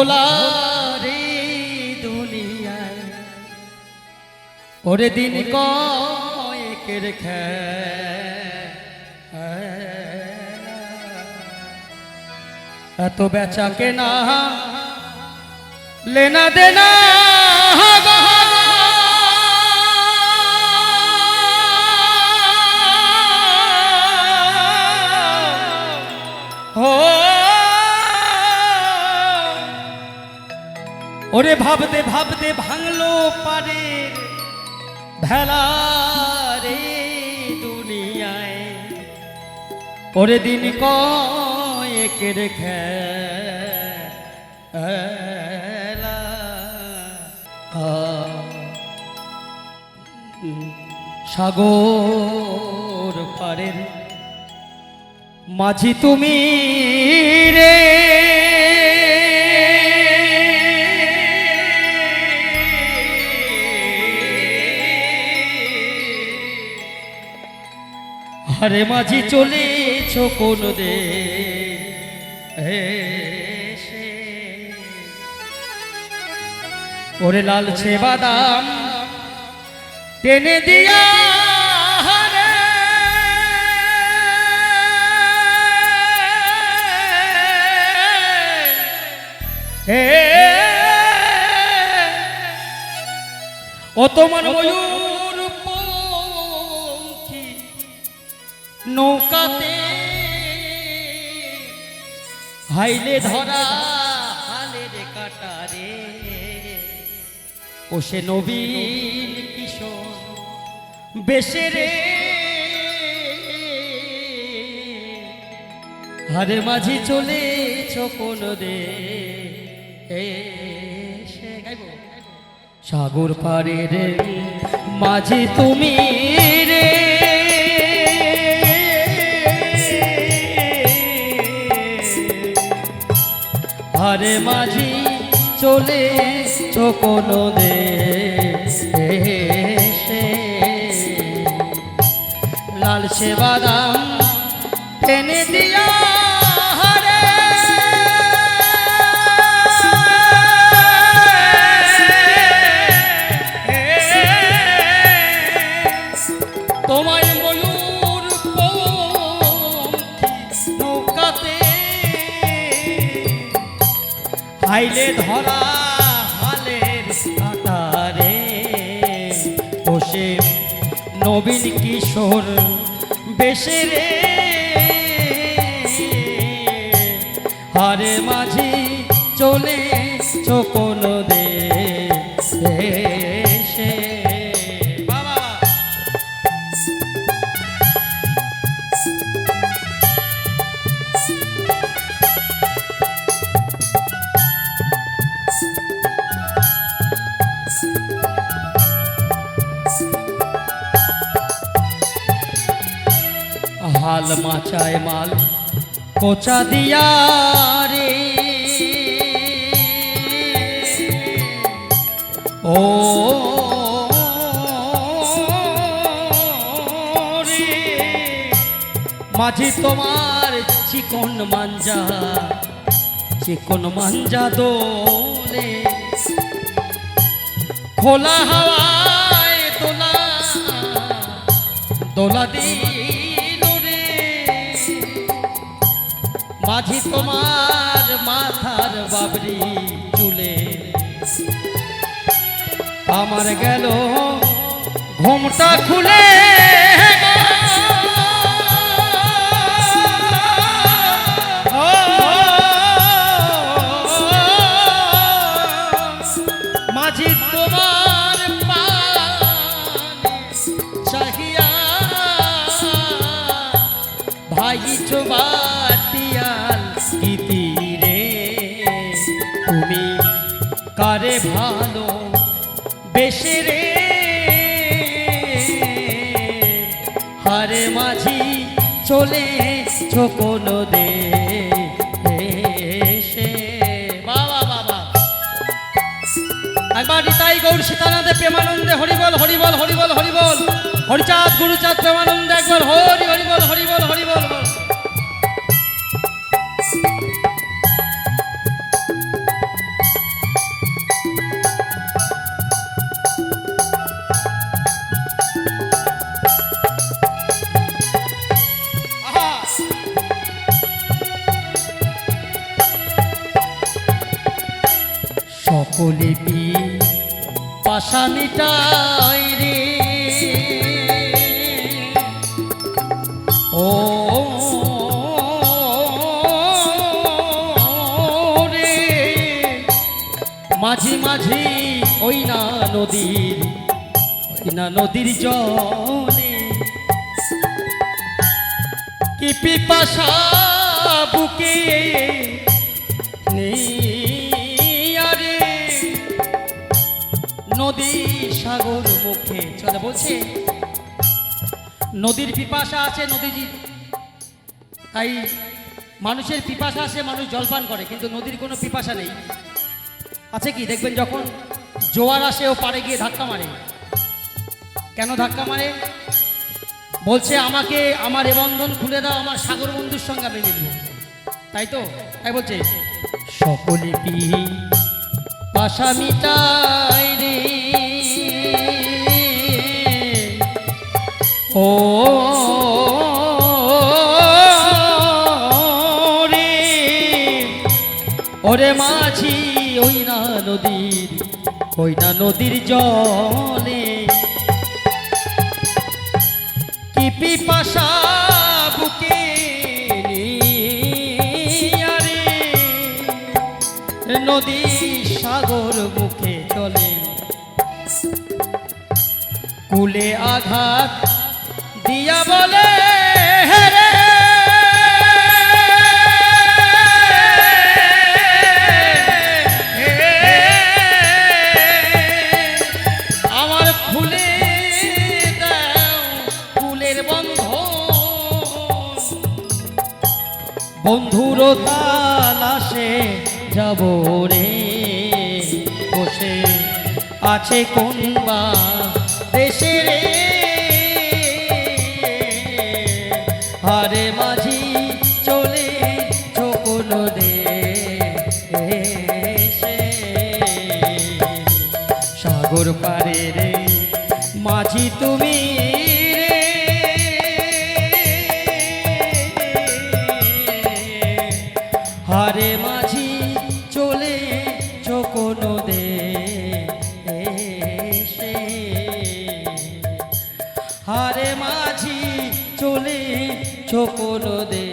ভোলা রে দুনিয়ায়। ওরে দিন কয়েকের খেলা এত বেচা কেনা লেনা দেনা ওরে ভাবতে ভাবতে ভাঙলো পারে ভেলা রে দুনিয়ায়। ওরে দিন কয়েকের খেলা। সাগর পারের মাঝি তুমি রে। আরে মাঝি চলেছ কোন দে? ওরে লালছে বাদাম টেনে দিয়া ও তোমার ময়ূর নৌকাতে। হাইলে ধরা হালের কাটারে। ও সে নবীন কিশোর, বেশে রে। হারে মাঝি চলে কোন দে। সাগর পারে রে মাঝি তুমি রে। আরে মাঝি চলে কোনো দে লাল সে বাদাম ফেনে দিয়া হাইলে ধরা হালের কাতারে বসে নবীন কিশোর বেশে রে। হারে মাঝি চলে চোখ দে হাল মাচায় মাল কোচা দিয়া রে। ও রে, মাঝি তোমার চিকন মাঞ্জা চিকন মাঞ্জা দোলে। খোলা হাওয়ায় দোলা দোলা দিল মাঝি তোমার মাথার বাবরি চুলে। আমার গেল ঘুমটা খুলে। তুমি কারে ভালো বেশে রে? হারে মাঝি চলে চোকন দে একবার তাই গৌর সীতানাথে প্রেমানন্দে হরিবল হরিবল হরিবল হরিবল। হরিচাঁদ, গুরুচাঁদ প্রেমানন্দে একবার হরি, হরিবল হরিবল হরিবল বল। সকলে পি পাশা মিটাই রে? ও রে, মাঝি মাঝি ওই না নদীর, ওই না নদীর জলে কি পিপাসা বুকে নেই নদী সাগর মুখে, চলে বলছে। নদীর পিপাসা আছে নদীজি। তাই মানুষের পিপাসা আছে, মানুষ জলপান করে, কিন্তু নদীর কোনো পিপাসা নেই। আছে কি? দেখবেন যখন জোয়ার আসে, ও পাড়ে গিয়ে ধাক্কা মারে। কেন ধাক্কা মারে? বলছে, আমাকে আমার এ বন্ধন খুলে দাও, আমার সাগর বন্ধুর সঙ্গে আমি মিলব। তাই তো? তাই বলছে। সকলে পি পাশা মিটাই ও রে। ওরে মাঝি, ওই না নদীর, ওই না নদীর জলে। কি পিপাসা বুকে নিয়া রে। নদী সাগর মুখে চলে। কুলে আঘাত দিয়া বলে বন্ধুর তালাশে যাব রে বসে আছে কোন বা দেশে রে হারে মাঝি চলে চোকন দে সাগর পারে রে মাঝি তুমি হারে মাঝি চলে চোকন দে হারে মাঝি চলে চোকন দে